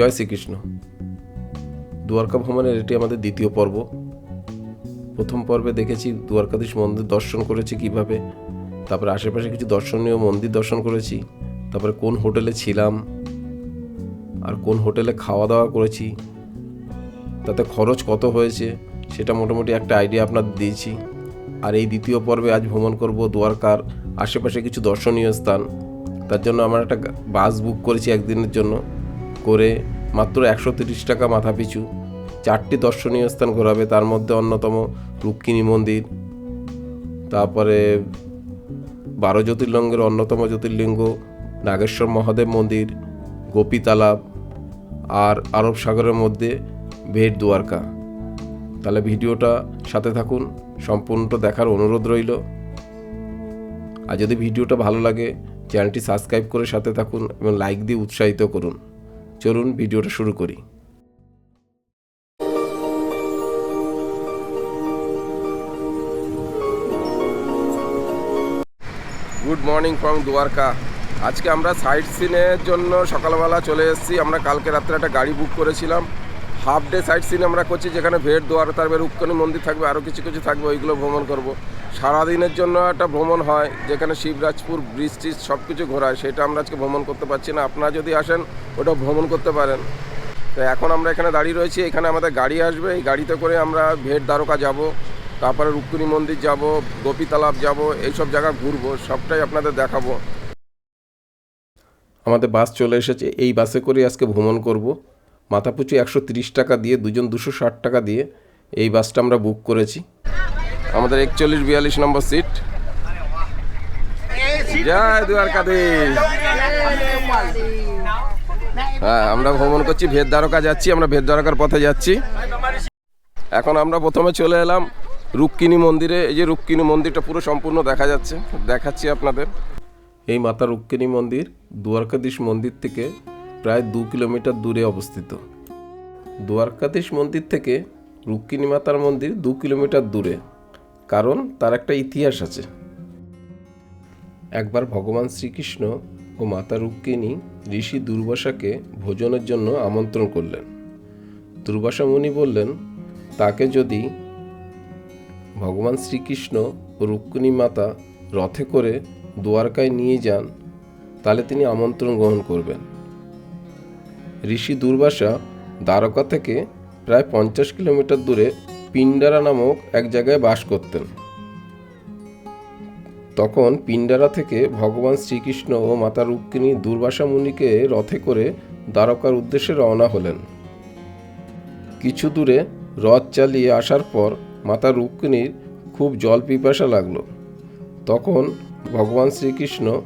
জয় শ্রীকৃষ্ণ। দুয়ারকা ভ্রমণের এটি আমাদের দ্বিতীয় পর্ব। প্রথম পর্বে দেখেছি দুয়ারকাধীশ মন্দির দর্শন করেছি কীভাবে, তারপরে আশেপাশে কিছু দর্শনীয় মন্দির দর্শন করেছি, তারপরে কোন হোটেলে ছিলাম, আর কোন হোটেলে খাওয়া দাওয়া করেছি, তাতে খরচ কত হয়েছে, সেটা মোটামুটি একটা আইডিয়া আপনাদের দিয়েছি। আর এই দ্বিতীয় পর্বে আজ ভ্রমণ করব দ্বারকার আশেপাশে কিছু দর্শনীয় স্থান, তার জন্য আমার একটা বাস বুক করেছি একদিনের জন্য। করে মাত্র একশো তিরিশ টাকা মাথা পিছু চারটি দর্শনীয় স্থান ঘোরাবে, তার মধ্যে অন্যতম রুক্মিণী মন্দির, তারপরে বারো জ্যোতির্লিঙ্গের অন্যতম জ্যোতির্লিঙ্গ, নাগেশ্বর মহাদেব মন্দির গোপী তালাব আর আরব সাগরের মধ্যে ভেট দুয়ারকা তাহলে ভিডিওটা সাথে থাকুন, সম্পূর্ণটা দেখার অনুরোধ রইল। আর যদি ভিডিওটা ভালো লাগে, চ্যানেলটি সাবস্ক্রাইব করে সাথে থাকুন এবং লাইক দিয়ে উৎসাহিত করুন। চলুন ভিডিওটা শুরু করি। গুড মর্নিং ফ্রম দুয়ারকা আজকে আমরা সাইট সিনের জন্য সকালবেলা চলে এসেছি। আমরা কালকে রাত্রে একটা গাড়ি বুক করেছিলাম। হাফ ডে সাইট সিন আমরা করছি যেখানে ভেট দুয়ার থাকবে রূপকণি মন্দির থাকবে আরও কিছু কিছু থাকবে, ওইগুলো ভ্রমণ করব। সারাদিনের জন্য একটা ভ্রমণ হয়, যেখানে শিবরাজপুর ব্রিজ টিজ সব কিছু ঘোরায়, সেটা আমরা আজকে ভ্রমণ করতে পারছি না। আপনারা যদি আসেন ওটা ভ্রমণ করতে পারেন। তো এখন আমরা এখানে দাঁড়িয়ে রয়েছি, এখানে আমাদের গাড়ি আসবে, এই গাড়িতে করে আমরা ভেট দ্বারকা যাব, তারপরে রুক্মিণী মন্দির যাব গোপী তালাব যাব, এইসব জায়গা ঘুরবো, সবটাই আপনাদের দেখাবো। আমাদের বাস চলে এসেছে, এই বাসে করে আজকে ভ্রমণ করব। মাথাপিছু একশো তিরিশ টাকা দিয়ে, দুজন দুশো ষাট টাকা দিয়ে এই বাসটা আমরা বুক করেছি। আমাদের একচল্লিশ বিয়াল্লিশ নম্বর সিট জয় দুয়ারকাধীশ হ্যাঁ আমরা ভ্রমণ করছি, ভেদ দ্বারকা যাচ্ছি, আমরা ভেদ দ্বারকার পথে যাচ্ছি। এখন আমরা প্রথমে চলে এলাম রুক্মিণী মন্দিরে। এই যে রুক্মিণী মন্দিরটা পুরো সম্পূর্ণ দেখা যাচ্ছে, দেখাচ্ছি আপনাদের। এই মাতা রুক্মিণী মন্দির দ্বারকাধীশ মন্দির থেকে প্রায় দু কিলোমিটার দূরে অবস্থিত। দ্বারকাধীশ মন্দির থেকে রুক্মিণী মাতার মন্দির দু কিলোমিটার দূরে, কারণ তার একটা ইতিহাস আছে। একবার ভগবান শ্রীকৃষ্ণ ও মাতা রুক্মিণী ঋষি দুর্বাসাকে ভোজনের জন্য আমন্ত্রণ করলেন। দুর্বাসা মুনি বললেন, তাকে যদি ভগবান শ্রীকৃষ্ণ ও রুক্মিণী মাতা রথে করে দ্বারকায় নিয়ে যান, তাহলে তিনি আমন্ত্রণ গ্রহণ করবেন। ঋষি দুর্বাসা দ্বারকা থেকে প্রায় পঞ্চাশ কিলোমিটার দূরে পিন্ডারা নামক এক জায়গায় বাস করতেন। তখন পিন্ডারা থেকে ভগবান শ্রীকৃষ্ণ ও মাতা রুক্মিণী দুর্বাসা মুনিকে রথে করে দ্বারকার উদ্দেশ্যে রওনা হলেন। কিছু দূরে রথ চালিয়ে আসার পর মাতা রুক্মিণীর খুব জল পিপাসা লাগল। তখন ভগবান শ্রীকৃষ্ণ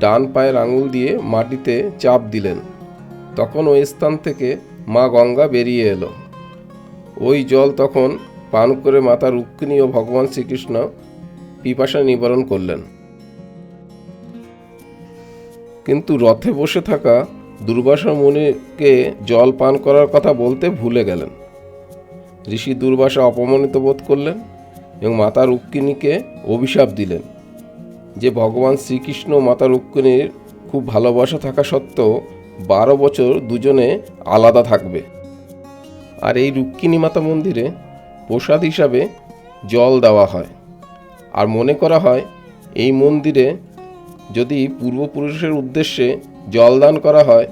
ডান পায়ের আঙুল দিয়ে মাটিতে চাপ দিলেন। তখন ওই স্থান থেকে মা গঙ্গা বেরিয়ে এলো। ওই জল তখন পান করে মাতা রুক্মিণী ও ভগবান শ্রীকৃষ্ণ পিপাসা নিবারণ করলেন। কিন্তু রথে বসে থাকা দুর্বাসা মুনিকে জল পান করার কথা বলতে ভুলে গেলেন। ঋষি দুর্বাসা অপমানিত বোধ করলেন এবং মাতা রুক্মিণীকে অভিশাপ দিলেন যে ভগবান শ্রীকৃষ্ণ মাতা রুক্মিণীর খুব ভালোবাসা থাকা সত্ত্বেও বারো বছর দুজনে আলাদা থাকবে। আর এই রুক্মিণী মাতা মন্দিরে প্রসাদ হিসাবে জল দেওয়া হয়। আর মনে করা হয়, এই মন্দিরে যদি পূর্বপুরুষের উদ্দেশ্যে জল দান করা হয়,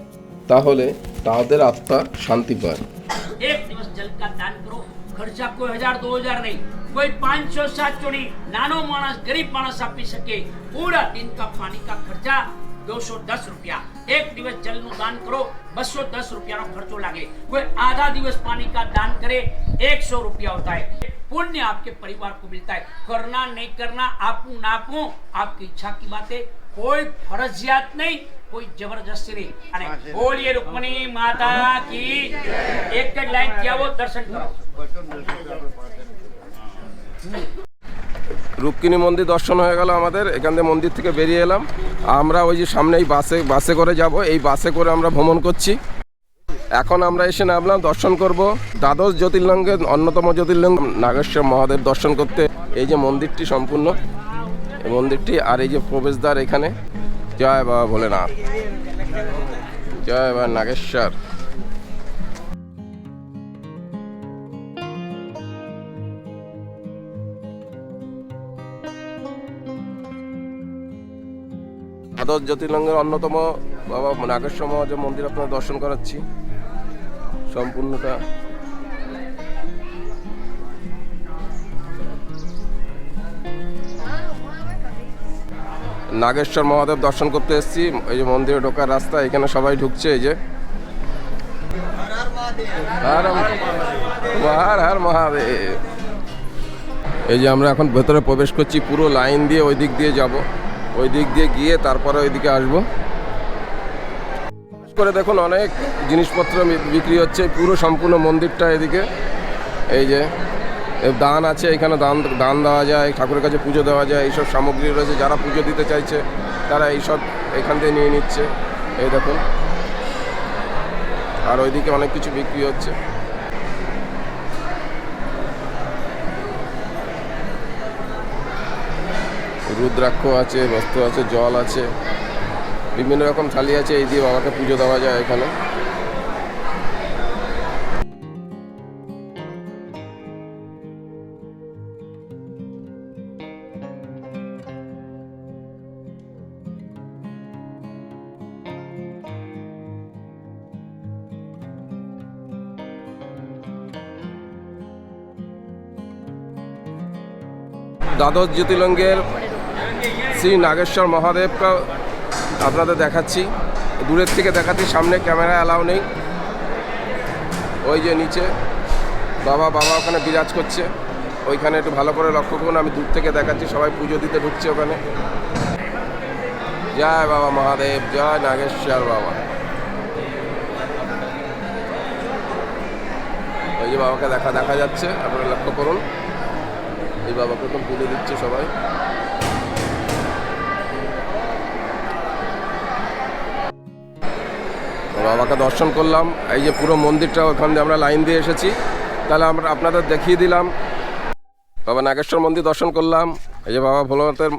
তাহলে তাদের আত্মা শান্তি পায়। ખર્ચા કોઈ હજાર દો હજાર નહીં કોઈ પાંચસો સાતસો નહીં નાનો માણસ ગરીબ માણસ આપી શકે પૂરા દિન કા પાણી કા ખર્ચા દોસો દસ રૂપિયા एक दिवस जल नु दान करो बसो दस દસ રૂપિયાનો खर्चो લાગે कोई आधा दिवस पानी का दान करे एक सौ रुपया होता है। पुण्य आपके परिवार को मिलता है। करना नहीं करना आपू नापू आपकी इच्छा की बात है कोई फर्जियात नहीं कोई ज़बरदस्ती नहीं। અને બોલીએ રૂકમણી માતા કી એક જ લાઈન કહેવો દર્શન કરો রুক্মিণী মন্দির দর্শন হয়ে গেল আমাদের। এখান থেকে মন্দির থেকে বেরিয়ে এলাম। আমরা ওই যে সামনে এই বাসে বাসে করে যাব। এই বাসে করে আমরা ভ্রমণ করছি। এখন আমরা এসে নামলাম, দর্শন করব। দ্বাদশ জ্যোতির্লিঙ্গের অন্যতম জ্যোতির্লিঙ্গ, নাগেশ্বর মহাদেব দর্শন করতে। এই যে মন্দিরটি সম্পূর্ণ। এই মন্দিরটি আর এই যে প্রবেশদ্বার এখানে। জয় বাবা ভোলেনাথ। জয় বাবা নাগেশ্বর। দ্বাদশ জ্যোতির্লিঙ্গের অন্যতম, বাবা নাগেশ্বর মহাদেব মন্দির আপনার দর্শন করাচ্ছি, সম্পূর্ণটা। নাগেশ্বর মহাদেব দর্শন করতে এসেছি, এই যে মন্দিরে ঢোকার রাস্তা, এখানে সবাই ঢুকছে, এই যে। মহাদেব। এই যে আমরা এখন ভেতরে প্রবেশ করছি, পুরো লাইন দিয়ে ওই দিক দিয়ে যাব। ওই দিক দিয়ে গিয়ে তারপরে ওইদিকে আসব। করে দেখুন অনেক জিনিসপত্র বিক্রি হচ্ছে, পুরো সম্পূর্ণ মন্দিরটা এদিকে। এই যে দান আছে, এখানে দান দান দেওয়া যায়, ঠাকুরের কাছে পুজো দেওয়া যায়, এইসব সামগ্রী রয়েছে, যারা পুজো দিতে চাইছে, তারা এইসব এখান থেকে নিয়ে নিচ্ছে। এই দেখুন। আর ওইদিকে অনেক কিছু বিক্রি হচ্ছে। রুদ্রাক্ষ আছে, বস্ত্র আছে, জল আছে, বিভিন্ন রকম থালি আছে, এই দিয়ে বাবাকে পুজো দেওয়া যায় এখানে। দ্বাদশ জ্যোতির্লিঙ্গের শ্রী নাগেশ্বর মহাদেবকে আপনাদের দেখাচ্ছি। দূরের থেকে দেখাচ্ছি, সামনে ক্যামেরা অ্যালাউ নেই। ওই যে নিচে, বাবা বাবা ওখানে বিরাজ করছে। ওইখানে একটু ভালো করে লক্ষ্য করুন, আমি দূর থেকে দেখাচ্ছি, সবাই পুজো দিতে ঢুকছে ওখানে। জয় বাবা মহাদেব, জয় নাগেশ্বর বাবা। ওই যে বাবাকে দেখা দেখা যাচ্ছে, আপনারা লক্ষ্য করুন। এই বাবাকে তো পুজো দিচ্ছে সবাই। বাবাকে দর্শন করলাম। এই যে পুরো মন্দিরটা, ওখান দিয়ে আমরা লাইন দিয়ে এসেছি। তাহলে আমরা আপনাদের দেখিয়ে দিলাম। বাবা নাগেশ্বর মন্দির দর্শন করলাম। এই যে বাবা ভোলানাথের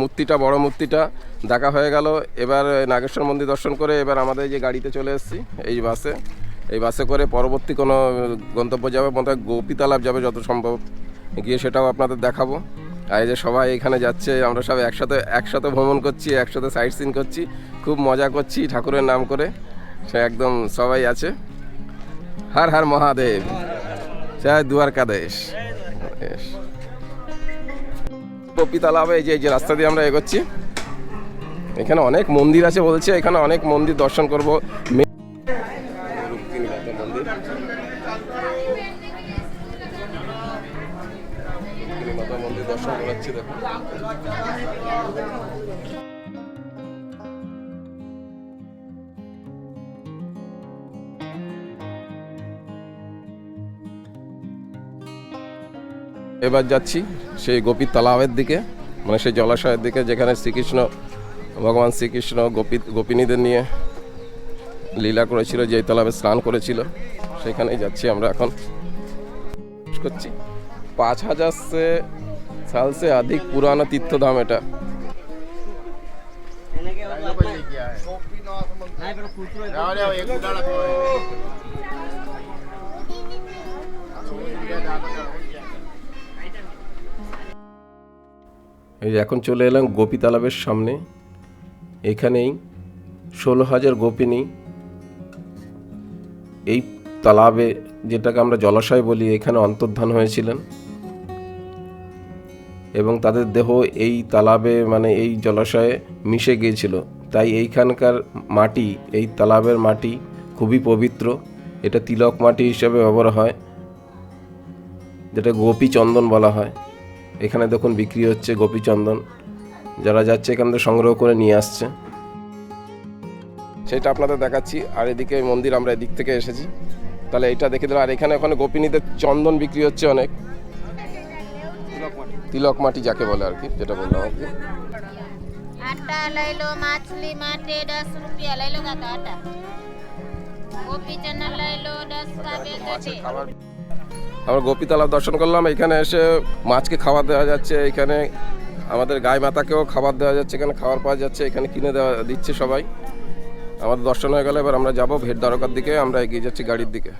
মূর্তিটা, বড় মূর্তিটা দেখা হয়ে গেল। এবার নাগেশ্বর মন্দির দর্শন করে এবার আমাদের যে গাড়িতে চলে এসেছি, এই বাসে। এই বাসে করে পরবর্তী কোনো গন্তব্য যাবে মতো গোপী তালাব যাবে যত সম্ভব। গিয়ে সেটাও আপনাদের দেখাবো। আর এই যে সবাই এখানে যাচ্ছে, আমরা সব একসাথে একসাথে ভ্রমণ করছি, একসাথে সাইট সিন করছি, খুব মজা করছি ঠাকুরের নাম করে। সে একদম সবাই আছে। হর হর মহাদেব। জয় দুয়ারকাদেশ। এই যে যে রাস্তা দিয়ে আমরা এগোচ্ছি। এখানে অনেক মন্দির আছে বলছে, এখানে অনেক মন্দির দর্শন করব। মন্দির দর্শন করাচ্ছি, দেখো। এবার যাচ্ছি সেই গোপীর তালাবের দিকে মানে সেই জলাশয়ের দিকে যেখানে শ্রীকৃষ্ণ ভগবান শ্রীকৃষ্ণ গোপী গোপিনীদের নিয়ে লীলা করেছিল যে তালাবে স্নান করেছিল সেখানেই যাচ্ছি আমরা এখন। করছি। পাঁচ হাজার সে সাল সে অধিক পুরানো তীর্থধাম এটা। এই যে এখন চলে এলাম গোপী তালাবের সামনে। এখানেই ষোলো হাজার গোপিনী এই তালাবে, যেটাকে আমরা জলাশয় বলি, এখানে অন্তর্ধান হয়েছিলেন। এবং তাদের দেহ এই তালাবে মানে এই জলাশয়ে মিশে গিয়েছিল। তাই এইখানকার মাটি, এই তালাবের মাটি খুবই পবিত্র। এটা তিলক মাটি হিসাবে ব্যবহার হয় যেটা গোপী চন্দন বলা হয়। এখানে দেখুন বিক্রি হচ্ছে গোপী চন্দন যারা যাচ্ছে এখান থেকে সংগ্রহ করে নিয়ে আসছে সেটা আপনাদের দেখাচ্ছি আর এদিকে মন্দির আমরা এদিক থেকে এসেছি তাহলে এটা দেখে দিলাম আর এখানে ওখানে গোপিনীদের চন্দন বিক্রি হচ্ছে অনেক তিলক মাটি যাকে বলে আর কি যেটা বললাম আর কি आटा ले लो मछली माटे दस रुपया ले लो का आटा गोपी चना ले लो दस का बेचते আমরা গোপীতলা দর্শন করলাম, এখানে এসে মাছকে খাবার দেওয়া যাচ্ছে, এখানে আমাদের গায়ে মাতাকেও খাবার দেওয়া যাচ্ছে, এখানে খাবার পাওয়া যাচ্ছে, এখানে কিনে দেওয়া দিচ্ছে সবাই। আমাদের দর্শন হয়ে গেল, এবার আমরা যাব ভেট দ্বারকার দিকে, আমরা এগিয়ে যাচ্ছি গাড়ির দিকে।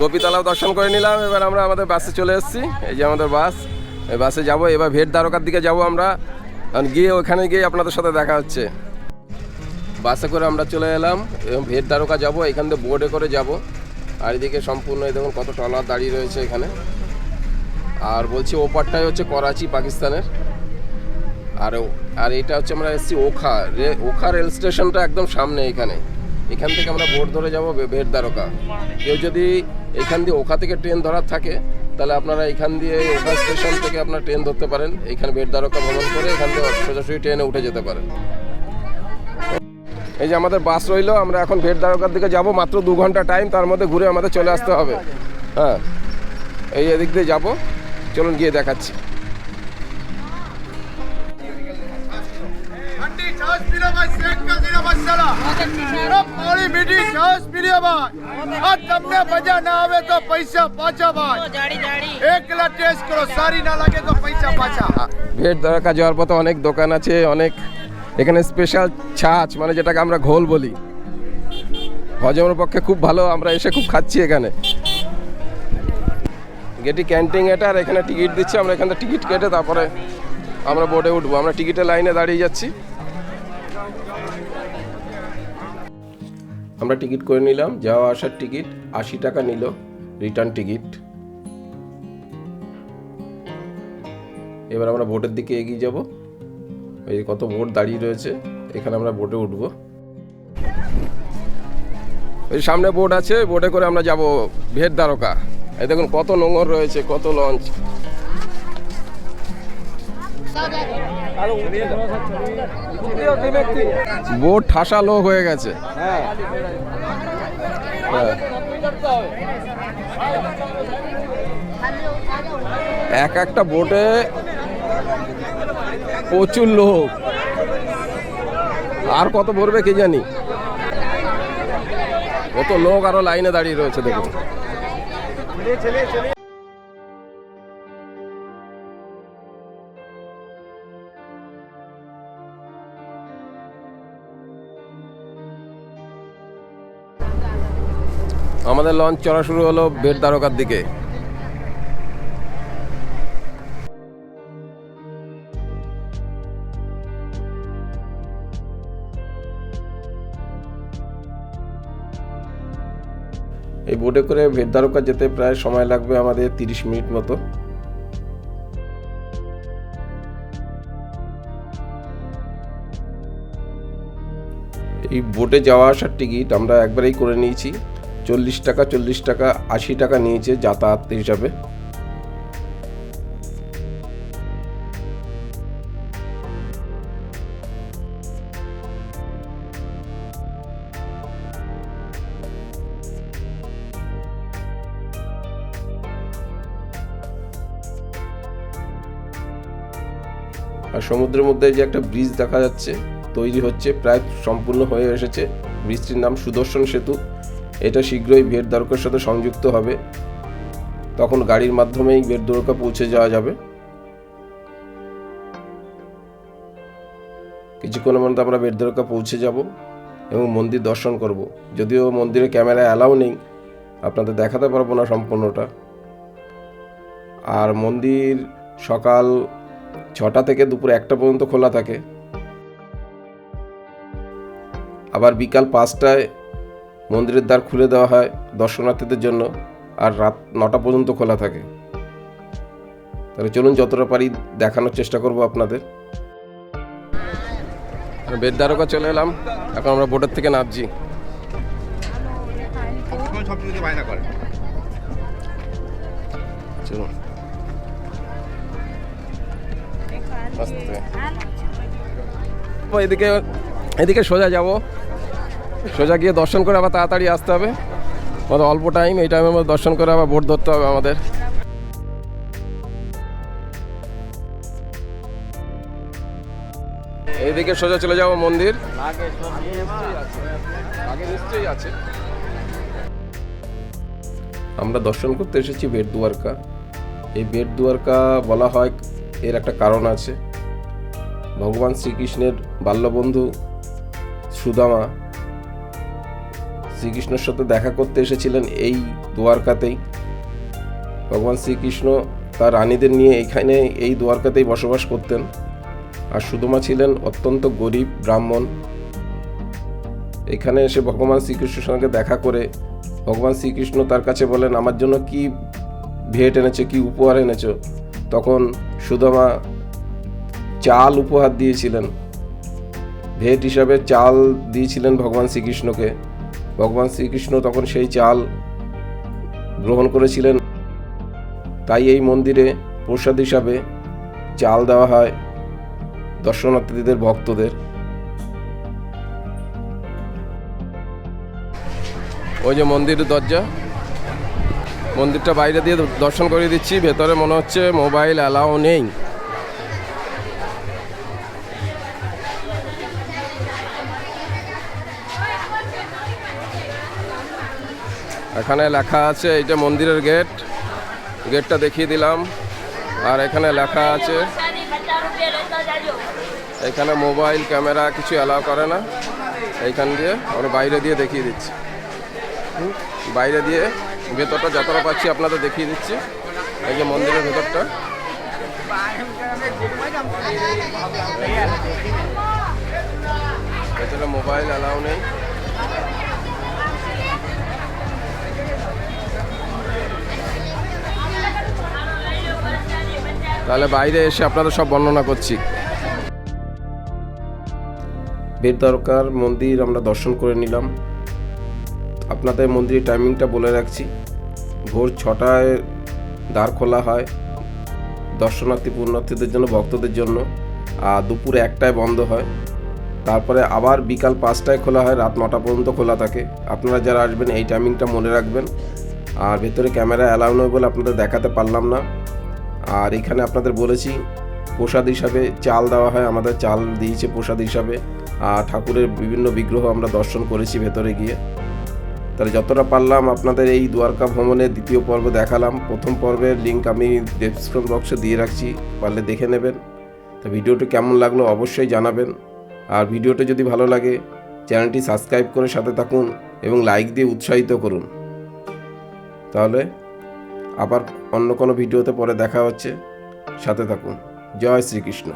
গোপীতলাও দর্শন করে নিলাম, এবার আমরা আমাদের বাসে চলে এসেছি, এই যে আমাদের বাস, এই বাসে যাব, এবার ভেট দ্বারকার দিকে যাব আমরা আর গিয়ে ওখানে গিয়ে আপনাদের সাথে দেখা হচ্ছে। বাসে করে আমরা চলে এলাম, এবং ভেট দ্বারকা যাব, এখান থেকে বোর্ডে করে যাব। আর এদিকে সম্পূর্ণ দেখুন কত ট্রলার দাঁড়িয়ে রয়েছে এখানে। আর বলছি ওপারটাই হচ্ছে করাচি, পাকিস্তানের। আর আর এটা হচ্ছে আমরা এসেছি ওখা রে ওখা রেল স্টেশনটা একদম সামনে এখানে। এখান থেকে আমরা বোট ধরে যাব ভেট দ্বারকা। কেউ যদি এখান দিয়ে ওখা থেকে ট্রেন ধরার থাকে, তাহলে আপনারা এখান দিয়ে ওখা স্টেশন থেকে আপনারা ট্রেন ধরতে পারেন। এখানে ভেট দ্বারকা ভ্রমণ করে এখান থেকে সোজাসুজি ট্রেনে উঠে যেতে পারেন। এই যে আমাদের বাস রইল আমরা এখন ভেট দ্বারকার দিকে যাব মাত্র দু ঘণ্টা টাইম তার মধ্যে ঘুরে আমাদের চলে আসতে হবে। হ্যাঁ এই এদিক দিয়ে যাব চলুন গিয়ে দেখাচ্ছি। ভেট ના যাওয়ার পথে অনেক দোকান আছে অনেক এখানে স্পেশাল ছাঁচ মানে যেটাকে আমরা ঘোল বলি। হজমের পক্ষে খুব ভালো, আমরা এসে খুব খাচ্ছি এখানে। গেটি ক্যান্টিন এটা, আর এখানে টিকিট দিচ্ছে, আমরা এখান থেকে টিকিট কেটে তারপরে আমরা বোর্ডে উঠবো। আমরা টিকিটের লাইনে দাঁড়িয়ে যাচ্ছি। আমরা টিকিট করে নিলাম, যাওয়া আসার টিকিট আশি টাকা নিল রিটার্ন টিকিট এবার আমরা বোটের দিকে এগিয়ে যাব। এই কত বোট দাঁড়িয়ে রয়েছে, এখানে আমরা বোটে উঠব। ওই সামনে বোট আছে, বোটে করে আমরা যাব ভেট দ্বারকা। এই দেখুন কত নোংর রয়েছে, কত লঞ্চ। বোট ঠাসা লোক হয়ে গেছে। হ্যাঁ। এক একটা বোটে প্রচুর লোক। আর কত ভরবে কে জানি? কত লোক আরও লাইনে দাঁড়িয়ে রয়েছে, দেখুন। আমাদের লঞ্চ চড়া শুরু হলো বেট দ্বারকার দিকে। এই বোটে করে ভেদদ্বারকা যেতে প্রায় সময় লাগবে আমাদের তিরিশ মিনিট মতো। এই বোটে যাওয়া আসার টিকিট আমরা একবারেই করে নিয়েছি। চল্লিশ টাকা চল্লিশ টাকা, আশি টাকা নিয়েছে যাতায়াত হিসাবে। আর সমুদ্রের মধ্যে যে একটা ব্রিজ দেখা যাচ্ছে, তৈরি হচ্ছে, প্রায় সম্পূর্ণ হয়ে এসেছে। ব্রিজটির নাম সুদর্শন সেতু। এটা শীঘ্রই ভেট দ্বারকার সাথে সংযুক্ত হবে। তখন গাড়ির মাধ্যমেই ভেট দ্বারকা পৌঁছে যাওয়া যাবে। কিছুক্ষণের মধ্যে আমরা ভেট দ্বারকা পৌঁছে যাব এবং মন্দির দর্শন করব। যদিও মন্দিরে ক্যামেরা অ্যালাউ নেই, আপনাদের দেখাতে পারব না সম্পূর্ণটা। আর মন্দির সকাল ছটা থেকে দুপুর একটা পর্যন্ত খোলা থাকে। আবার বিকাল পাঁচটায় মন্দিরের দ্বার খুলে দেওয়া হয় দর্শনার্থীদের জন্য আর রাত নটা পর্যন্ত খোলা থাকে। তাহলে চলুন যতটা পারি দেখানোর চেষ্টা করব আপনাদের। বেদ দ্বারকা চলে এলাম এখন আমরা বোটের থেকে নামছি। চলুন। এদিকে এদিকে সোজা যাব। সোজা গিয়ে দর্শন করে আবার তাড়াতাড়ি আসতে হবে। আমাদের অল্প টাইম এই টাইমের মধ্যে দর্শন করে আবার বোট ধরতে হবে আমাদের। এইদিকে সোজা চলে যাব মন্দির। আছে। আমরা দর্শন করতে এসেছি বেট দুয়ারকা এই বেট দুয়ারকা বলা হয় এর একটা কারণ আছে। ভগবান শ্রীকৃষ্ণের বাল্যবন্ধু সুদামা শ্রীকৃষ্ণের সাথে দেখা করতে এসেছিলেন এই দ্বারকাতেই ভগবান শ্রীকৃষ্ণ তার রানীদের নিয়ে এখানে এই দ্বারকাতেই বসবাস করতেন। আর সুদমা ছিলেন অত্যন্ত গরিব ব্রাহ্মণ। এখানে এসে ভগবান শ্রীকৃষ্ণের সঙ্গে দেখা করে ভগবান শ্রীকৃষ্ণ তার কাছে বলেন, আমার জন্য কি ভেট এনেছো, কি উপহার এনেছো? তখন সুদামা চাল উপহার দিয়েছিলেন। ভেট হিসাবে চাল দিয়েছিলেন ভগবান শ্রীকৃষ্ণকে। ভগবান শ্রীকৃষ্ণ তখন সেই চাল গ্রহণ করেছিলেন। তাই এই মন্দিরে প্রসাদ হিসাবে চাল দেওয়া হয় দর্শনার্থীদের, ভক্তদের। ওই যে মন্দিরের দরজা। মন্দিরটা বাইরে দিয়ে দর্শন করে দিচ্ছি। ভেতরে মনে হচ্ছে মোবাইল অ্যালাও নেই। এখানে লেখা আছে এইটা মন্দিরের গেট। গেটটা দেখিয়ে দিলাম। আর এখানে লেখা আছে, এখানে মোবাইল, ক্যামেরা কিছু অ্যালাউ করে না। এইখান দিয়ে আমরা বাইরে দিয়ে দেখিয়ে দিচ্ছি। বাইরে দিয়ে ভেতরটা যতটা পাচ্ছি আপনাদের দেখিয়ে দিচ্ছি। এই যে মন্দিরের ভেতরটা। ভেতরে মোবাইল অ্যালাউ নেই। তাহলে বাইরে এসে আপনাদের সব বর্ণনা করছি। বেদ দরকার মন্দির আমরা দর্শন করে নিলাম। আপনাদের মন্দিরের টাইমিংটা বলে রাখছি। ভোর ছটায় দ্বার খোলা হয় দর্শনার্থী, পুণ্যার্থীদের জন্য, ভক্তদের জন্য। আর দুপুরে একটায় বন্ধ হয়। তারপরে আবার বিকাল পাঁচটায় খোলা হয়, রাত নটা পর্যন্ত খোলা থাকে। আপনারা যারা আসবেন, এই টাইমিংটা মনে রাখবেন। আর ভেতরে ক্যামেরা অ্যালাউ নয় বলে আপনাদের দেখাতে পারলাম না। আর এখানে আপনাদের বলেছি, প্রসাদ হিসাবে চাল দেওয়া হয়। আমাদের চাল দিয়েছে প্রসাদ হিসাবে। আর ঠাকুরের বিভিন্ন বিগ্রহ আমরা দর্শন করেছি ভেতরে গিয়ে। তাহলে যতটা পারলাম আপনাদের এই দ্বারকা ভ্রমণের দ্বিতীয় পর্ব দেখালাম। প্রথম পর্বের লিঙ্ক আমি ডেসক্রিপশন বক্সে দিয়ে রাখছি, পারলে দেখে নেবেন। তো ভিডিওটি কেমন লাগল অবশ্যই জানাবেন। আর ভিডিওটা যদি ভালো লাগে, চ্যানেলটি সাবস্ক্রাইব করে সাথে থাকুন এবং লাইক দিয়ে উৎসাহিত করুন। তাহলে আবার অন্য কোনো ভিডিওতে পরে দেখা হচ্ছে। সাথে থাকুন। জয় শ্রীকৃষ্ণ।